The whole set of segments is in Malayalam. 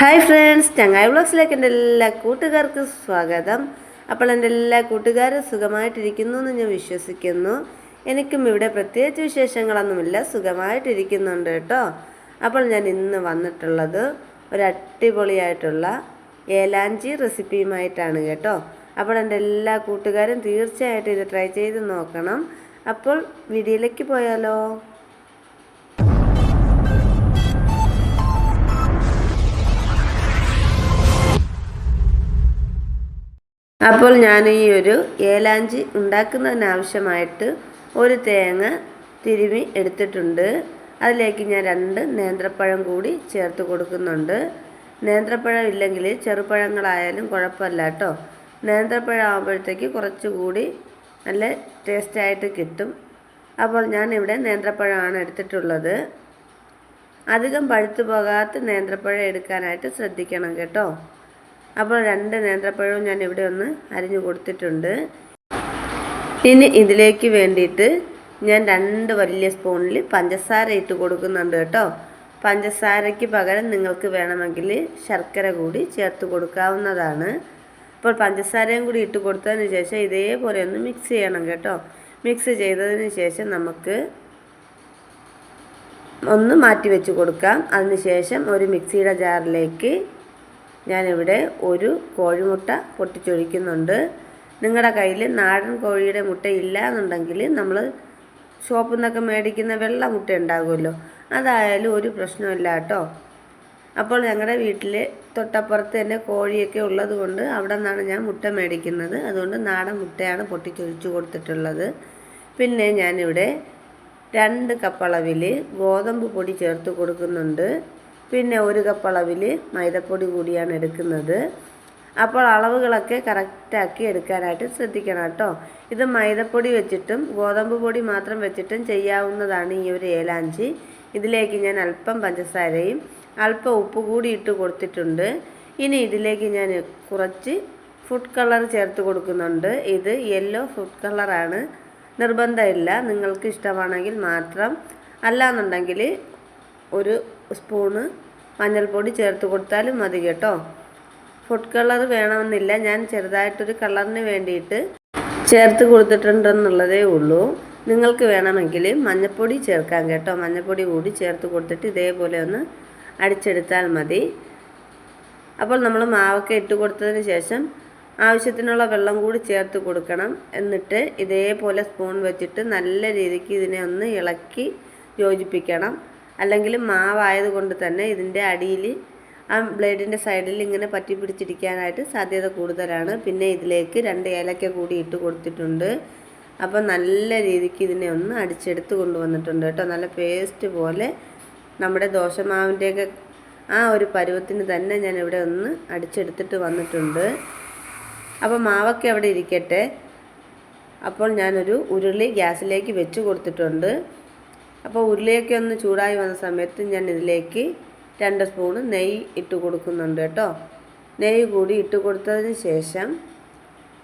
ഹായ് ഫ്രണ്ട്സ് ചങ്ങായി വ്ളോഗ്സിലേക്ക് എന്റെ എല്ലാ കൂട്ടുകാർക്കും സ്വാഗതം. അപ്പോൾ എന്റെ എല്ലാ കൂട്ടുകാരും സുഖമായിട്ടിരിക്കുന്നു എന്ന് ഞാൻ വിശ്വസിക്കുന്നു. എനിക്കും ഇവിടെ പ്രത്യേകിച്ച് വിശേഷങ്ങളൊന്നുമില്ല സുഖമായിട്ടിരിക്കുന്നുണ്ട് കേട്ടോ. അപ്പോൾ ഞാൻ ഇന്ന് വന്നിട്ടുള്ളത് ഒരു അടിപൊളിയായിട്ടുള്ള ഏലാഞ്ചി റെസിപ്പിയുമായിട്ടാണ് കേട്ടോ. അപ്പോൾ എന്റെ എല്ലാ കൂട്ടുകാരും തീർച്ചയായിട്ടും ഇത് ട്രൈ ചെയ്ത് നോക്കണം. അപ്പോൾ വീഡിയോയിലേക്ക് പോയാലോ? അപ്പോൾ ഞാൻ ഈ ഒരു ഏലാഞ്ചി ഉണ്ടാക്കുന്നതിനാവശ്യമായിട്ട് ഒരു തേങ്ങ തിരുമി എടുത്തിട്ടുണ്ട്. അതിലേക്ക് ഞാൻ രണ്ട് നേന്ത്രപ്പഴം കൂടി ചേർത്ത് കൊടുക്കുന്നുണ്ട്. നേന്ത്രപ്പഴം ഇല്ലെങ്കിൽ ചെറുപഴങ്ങളായാലും കുഴപ്പമില്ല കേട്ടോ. നേന്ത്രപ്പഴം ആകുമ്പോഴത്തേക്ക് കുറച്ചുകൂടി നല്ല ടേസ്റ്റായിട്ട് കിട്ടും. അപ്പോൾ ഞാൻ ഇവിടെ നേന്ത്രപ്പഴമാണ് എടുത്തിട്ടുള്ളത്. അധികം പഴുത്തു പോകാത്ത നേന്ത്രപ്പഴം എടുക്കാനായിട്ട് ശ്രദ്ധിക്കണം കേട്ടോ. അപ്പോൾ രണ്ട് നേന്ത്രപ്പഴവും ഞാൻ ഇവിടെ ഒന്ന് അരിഞ്ഞു കൊടുത്തിട്ടുണ്ട്. ഇനി ഇതിലേക്ക് വേണ്ടിയിട്ട് ഞാൻ രണ്ട് വലിയ സ്പൂണിൽ പഞ്ചസാര ഇട്ട് കൊടുക്കുന്നുണ്ട് കേട്ടോ. പഞ്ചസാരയ്ക്ക് പകരം നിങ്ങൾക്ക് വേണമെങ്കിൽ ശർക്കര കൂടി ചേർത്ത് കൊടുക്കാവുന്നതാണ്. അപ്പോൾ പഞ്ചസാരയും കൂടി ഇട്ട് കൊടുത്തതിന് ശേഷം ഇതേപോലെ ഒന്ന് മിക്സ് ചെയ്യണം കേട്ടോ. മിക്സ് ചെയ്തതിന് ശേഷം നമുക്ക് ഒന്ന് മാറ്റി വെച്ച് കൊടുക്കാം. അതിന് ശേഷം ഒരു മിക്സിയുടെ ജാറിലേക്ക് ഞാനിവിടെ ഒരു കോഴിമുട്ട പൊട്ടിച്ചൊഴിക്കുന്നുണ്ട്. നിങ്ങളുടെ കയ്യിൽ നാടൻ കോഴിയുടെ മുട്ട ഇല്ല എന്നുണ്ടെങ്കിൽ നമ്മൾ ഷോപ്പിൽ നിന്നൊക്കെ മേടിക്കുന്ന വെള്ള മുട്ട ഉണ്ടാകുമല്ലോ. അതായാലും ഒരു പ്രശ്നമില്ല കേട്ടോ. അപ്പോൾ ഞങ്ങളുടെ വീട്ടിൽ തൊട്ടപ്പുറത്ത് തന്നെ കോഴിയൊക്കെ ഉള്ളത് കൊണ്ട് അവിടെ നിന്നാണ് ഞാൻ മുട്ട മേടിക്കുന്നത്. അതുകൊണ്ട് നാടൻ മുട്ടയാണ് പൊട്ടിച്ചൊഴിച്ച് കൊടുത്തിട്ടുള്ളത്. പിന്നെ ഞാനിവിടെ രണ്ട് കപ്പളവിൽ ഗോതമ്പ് പൊടി ചേർത്ത് കൊടുക്കുന്നുണ്ട്. പിന്നെ ഒരു കപ്പ് അളവിൽ മൈദപ്പൊടി കൂടിയാണ് എടുക്കുന്നത്. അപ്പോൾ അളവുകളൊക്കെ കറക്റ്റാക്കി എടുക്കാനായിട്ട് ശ്രദ്ധിക്കണം കേട്ടോ. ഇത് മൈദപ്പൊടി വെച്ചിട്ടും ഗോതമ്പ് പൊടി മാത്രം വെച്ചിട്ടും ചെയ്യാവുന്നതാണ് ഈ ഒരു ഏലാഞ്ചി. ഇതിലേക്ക് ഞാൻ അല്പം പഞ്ചസാരയും അല്പം ഉപ്പ് കൂടി ഇട്ട് കൊടുത്തിട്ടുണ്ട്. ഇനി ഇതിലേക്ക് ഞാൻ കുറച്ച് ഫുഡ് കളർ ചേർത്ത് കൊടുക്കുന്നുണ്ട്. ഇത് യെല്ലോ ഫുഡ് കളറാണ് നിർബന്ധമില്ല. നിങ്ങൾക്ക് ഇഷ്ടമാണെങ്കിൽ മാത്രം. അല്ലാന്നുണ്ടെങ്കിൽ ഒരു സ്പൂണ് മഞ്ഞൾപ്പൊടി ചേർത്ത് കൊടുത്താലും മതി കേട്ടോ. ഫുഡ് കളർ വേണമെന്നില്ല. ഞാൻ ചെറുതായിട്ടൊരു കളറിന് വേണ്ടിയിട്ട് ചേർത്ത് കൊടുത്തിട്ടുണ്ടെന്നുള്ളതേ ഉള്ളൂ. നിങ്ങൾക്ക് വേണമെങ്കിൽ മഞ്ഞൾപ്പൊടി ചേർക്കാം കേട്ടോ. മഞ്ഞൾപ്പൊടി കൂടി ചേർത്ത് കൊടുത്തിട്ട് ഇതേപോലെ ഒന്ന് അടിച്ചെടുത്താൽ മതി. അപ്പോൾ നമ്മൾ മാവൊക്കെ ഇട്ട് കൊടുത്തതിന് ശേഷം ആവശ്യത്തിനുള്ള വെള്ളം കൂടി ചേർത്ത് കൊടുക്കണം. എന്നിട്ട് ഇതേപോലെ സ്പൂൺ വെച്ചിട്ട് നല്ല രീതിക്ക് ഇതിനെ ഒന്ന് ഇളക്കി യോജിപ്പിക്കണം. അല്ലെങ്കിൽ മാവായത് കൊണ്ട് തന്നെ ഇതിന്റെ അടിയിൽ ആ ബ്ലേഡിന്റെ സൈഡിൽ ഇങ്ങനെ പറ്റി പിടിച്ചിരിക്കാനായിട്ട് സാധ്യത കൂടുതലാണ്. പിന്നെ ഇതിലേക്ക് രണ്ട് ഏലക്ക കൂടി ഇട്ട് കൊടുത്തിട്ടുണ്ട്. അപ്പോൾ നല്ല രീതിക്ക് ഇതിനെ ഒന്ന് അടിച്ചെടുത്ത് കൊണ്ടുവന്നിട്ടുണ്ട് കേട്ടോ. നല്ല പേസ്റ്റ് പോലെ നമ്മുടെ ദോശമാവിന്റെയൊക്കെ ആ ഒരു പരുവത്തിന് തന്നെ ഞാൻ ഇവിടെ ഒന്ന് അടിച്ചെടുത്തിട്ട് വന്നിട്ടുണ്ട്. അപ്പോൾ മാവൊക്കെ അവിടെ ഇരിക്കട്ടെ. അപ്പോൾ ഞാനൊരു ഉരുളി ഗ്യാസിലേക്ക് വെച്ച് കൊടുത്തിട്ടുണ്ട്. അപ്പോൾ ഉരുളിയൊക്കെ ഒന്ന് ചൂടായി വന്ന സമയത്ത് ഞാൻ ഇതിലേക്ക് രണ്ട് സ്പൂണ് നെയ്യ് ഇട്ട് കൊടുക്കുന്നുണ്ട് കേട്ടോ. നെയ്യ് കൂടി ഇട്ട് കൊടുത്തതിന് ശേഷം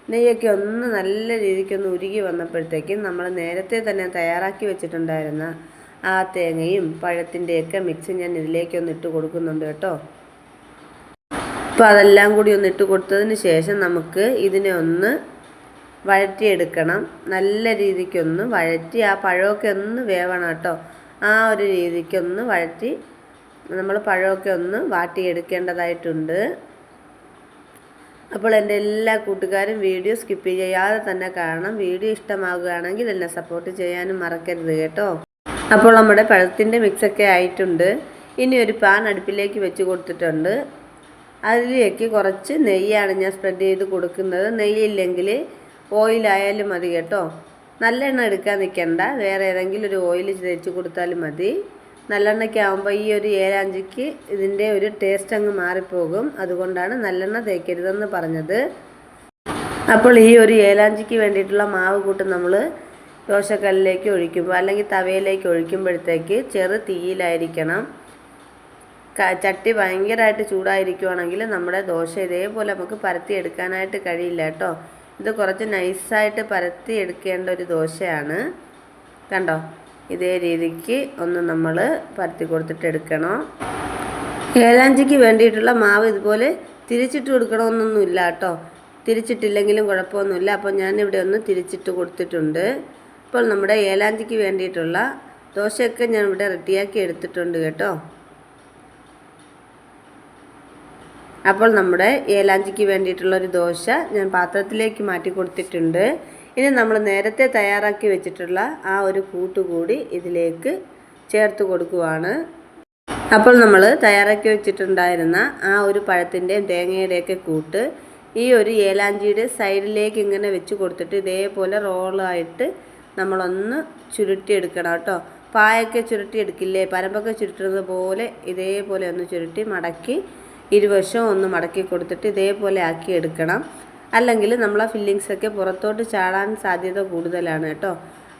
നെയ്യൊക്കെ ഒന്ന് നല്ല രീതിക്കൊന്ന് ഉരുകി വന്നപ്പോഴത്തേക്കും നമ്മൾ നേരത്തെ തന്നെ തയ്യാറാക്കി വെച്ചിട്ടുണ്ടായിരുന്ന ആ തേങ്ങയും പഴത്തിന്റെയൊക്കെ മിക്സ് ഞാൻ ഇതിലേക്കൊന്ന് ഇട്ട് കൊടുക്കുന്നുണ്ട് കേട്ടോ. അപ്പോൾ അതെല്ലാം കൂടി ഒന്ന് ഇട്ട് കൊടുത്തതിന് ശേഷം നമുക്ക് ഇതിനെ ഒന്ന് വഴറ്റിയെടുക്കണം. നല്ല രീതിക്കൊന്ന് വഴറ്റി ആ പഴമൊക്കെ ഒന്ന് വേവണം കേട്ടോ. ആ ഒരു രീതിക്കൊന്ന് വഴറ്റി നമ്മൾ പഴമൊക്കെ ഒന്ന് വാട്ടിയെടുക്കേണ്ടതായിട്ടുണ്ട്. അപ്പോൾ എന്റെ എല്ലാ കൂട്ടുകാരും വീഡിയോ സ്കിപ്പ് ചെയ്യാതെ തന്നെ കാണണം. വീഡിയോ ഇഷ്ടമാകുകയാണെങ്കിൽ എന്നെ സപ്പോർട്ട് ചെയ്യാനും മറക്കരുത് കേട്ടോ. അപ്പോൾ നമ്മുടെ പഴത്തിന്റെ മിക്സൊക്കെ ആയിട്ടുണ്ട്. ഇനി ഒരു പാൻ അടുപ്പിലേക്ക് വെച്ച് കൊടുത്തിട്ടുണ്ട്. അതിലേക്ക് കുറച്ച് നെയ്യാണ് ഞാൻ സ്പ്രെഡ് ചെയ്ത് കൊടുക്കുന്നത്. നെയ്യില്ലെങ്കിൽ ഓയിലായാലും മതി കേട്ടോ. നല്ലെണ്ണ എടുക്കാൻ നിൽക്കണ്ട വേറെ ഏതെങ്കിലും ഒരു ഓയിൽ തേച്ച് കൊടുത്താലും മതി. നല്ലെണ്ണയ്ക്ക് ആകുമ്പോൾ ഈ ഒരു ഏഴാഞ്ചിക്ക് ഇതിന്റെ ഒരു ടേസ്റ്റ് അങ്ങ് മാറിപ്പോകും. അതുകൊണ്ടാണ് നല്ലെണ്ണ തേക്കരുതെന്ന് പറഞ്ഞത്. അപ്പോൾ ഈ ഒരു ഏലാഞ്ചിക്ക് വേണ്ടിയിട്ടുള്ള മാവ് കൂട്ട് നമ്മൾ ദോശക്കല്ലിലേക്ക് ഒഴിക്കുമ്പോൾ അല്ലെങ്കിൽ തവയിലേക്ക് ഒഴിക്കുമ്പോഴത്തേക്ക് ചെറു തീയിലായിരിക്കണം. ചട്ടി ഭയങ്കരമായിട്ട് ചൂടായിരിക്കുവാണെങ്കിൽ നമ്മുടെ ദോശ ഇതേപോലെ നമുക്ക് പരത്തി എടുക്കാനായിട്ട് കഴിയില്ല കേട്ടോ. ഇത് കുറച്ച് നൈസായിട്ട് പരത്തി എടുക്കേണ്ട ഒരു ദോശയാണ്. കണ്ടോ? ഇതേ രീതിക്ക് ഒന്ന് നമ്മൾ പരത്തി കൊടുത്തിട്ട് എടുക്കണം. ഏലാഞ്ചിക്ക് വേണ്ടിയിട്ടുള്ള മാവ് ഇതുപോലെ തിരിച്ചിട്ട് കൊടുക്കണമെന്നൊന്നുമില്ല കേട്ടോ. തിരിച്ചിട്ടില്ലെങ്കിലും കുഴപ്പമൊന്നുമില്ല. അപ്പോൾ ഞാനിവിടെ ഒന്ന് തിരിച്ചിട്ട് കൊടുത്തിട്ടുണ്ട്. അപ്പോൾ നമ്മുടെ ഏലാഞ്ചിക്ക് വേണ്ടിയിട്ടുള്ള ദോശയൊക്കെ ഞാൻ ഇവിടെ റെഡിയാക്കി എടുത്തിട്ടുണ്ട് കേട്ടോ. അപ്പോൾ നമ്മുടെ ഏലാഞ്ചിക്ക് വേണ്ടിയിട്ടുള്ളൊരു ദോശ ഞാൻ പാത്രത്തിലേക്ക് മാറ്റി കൊടുത്തിട്ടുണ്ട്. ഇനി നമ്മൾ നേരത്തെ തയ്യാറാക്കി വെച്ചിട്ടുള്ള ആ ഒരു കൂട്ടുകൂടി ഇതിലേക്ക് ചേർത്ത് കൊടുക്കുവാണ്. അപ്പോൾ നമ്മൾ തയ്യാറാക്കി വെച്ചിട്ടുണ്ടായിരുന്ന ആ ഒരു പഴത്തിന്റെയും തേങ്ങയുടെയൊക്കെ കൂട്ട് ഈ ഒരു ഏലാഞ്ചിയുടെ സൈഡിലേക്ക് ഇങ്ങനെ വെച്ച് കൊടുത്തിട്ട് ഇതേപോലെ റോളായിട്ട് നമ്മളൊന്ന് ചുരുട്ടിയെടുക്കണം കേട്ടോ. പായൊക്കെ ചുരുട്ടിയെടുക്കില്ലേ? പരമ്പൊക്കെ ചുരുട്ടുന്നത് പോലെ ഇതേപോലെ ഒന്ന് ചുരുട്ടി മടക്കി ഇരുവശവും ഒന്ന് മടക്കി കൊടുത്തിട്ട് ഇതേപോലെ ആക്കി എടുക്കണം. അല്ലെങ്കിൽ നമ്മളെ ഫില്ലിങ്സൊക്കെ പുറത്തോട്ട് ചാടാൻ സാധ്യത കൂടുതലാണ് കേട്ടോ.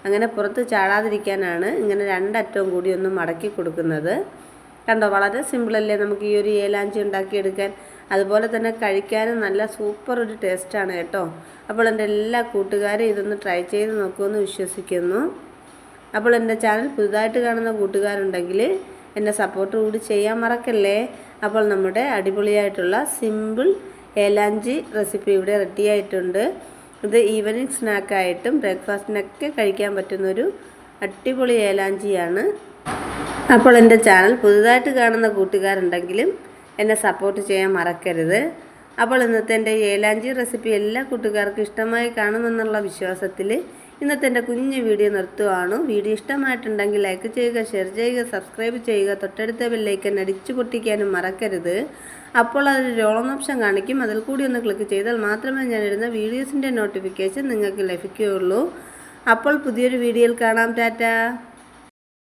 അങ്ങനെ പുറത്ത് ചാടാതിരിക്കാനാണ് ഇങ്ങനെ രണ്ടറ്റവും കൂടി ഒന്ന് മടക്കി കൊടുക്കുന്നത്. കണ്ടോ വളരെ സിമ്പിളല്ലേ നമുക്ക് ഈ ഒരു ഏലാഞ്ചി ഉണ്ടാക്കിയെടുക്കാൻ അതുപോലെ തന്നെ കഴിക്കാനും നല്ല സൂപ്പർ ഒരു ടേസ്റ്റാണ് കേട്ടോ. അപ്പോൾ എന്റെ എല്ലാ കൂട്ടുകാരും ഇതൊന്ന് ട്രൈ ചെയ്ത് നോക്കുമെന്ന് വിശ്വസിക്കുന്നു. അപ്പോൾ എന്റെ ചാനൽ പുതുതായിട്ട് കാണുന്ന കൂട്ടുകാരുണ്ടെങ്കിൽ എന്നെ സപ്പോർട്ട് കൂടി ചെയ്യാൻ മറക്കല്ലേ? അപ്പോൾ നമ്മുടെ അടിപൊളിയായിട്ടുള്ള സിമ്പിൾ ഏലാഞ്ചി റെസിപ്പി ഇവിടെ റെഡി ആയിട്ടുണ്ട്. ഇത് ഈവനിങ് സ്നാക്കായിട്ടും ബ്രേക്ക്ഫാസ്റ്റിനൊക്കെ കഴിക്കാൻ പറ്റുന്നൊരു അടിപൊളി ഏലാഞ്ചിയാണ് അപ്പോൾ എന്റെ ചാനൽ പുതുതായിട്ട് കാണുന്ന കൂട്ടുകാരുണ്ടെങ്കിലും എന്നെ സപ്പോർട്ട് ചെയ്യാൻ മറക്കരുത്. അപ്പോൾ ഇന്നത്തെ എന്റെ ഏലാഞ്ചി റെസിപ്പി എല്ലാ കൂട്ടുകാർക്കും ഇഷ്ടമായി കാണുമെന്നുള്ള വിശ്വാസത്തിൽ ഇന്നത്തെ എന്റെ കുഞ്ഞു വീഡിയോ നിർത്തുവാണ്. വീഡിയോ ഇഷ്ടമായിട്ടുണ്ടെങ്കിൽ ലൈക്ക് ചെയ്യുക ഷെയർ ചെയ്യുക സബ്സ്ക്രൈബ് ചെയ്യുക തൊട്ടടുത്ത ബെല്ലൈക്കൻ അടിച്ചു പൊട്ടിക്കാനും മറക്കരുത്. അപ്പോൾ അതൊരു രോളം ഓപ്ഷൻ കാണിക്കും. അതിൽ കൂടി ഒന്ന് ക്ലിക്ക് ചെയ്താൽ മാത്രമേ ഞാൻ ഇടുന്ന വീഡിയോസിന്റെ നോട്ടിഫിക്കേഷൻ നിങ്ങൾക്ക് ലഭിക്കുകയുള്ളൂ. അപ്പോൾ പുതിയൊരു വീഡിയോയിൽ കാണാം. ടാറ്റ.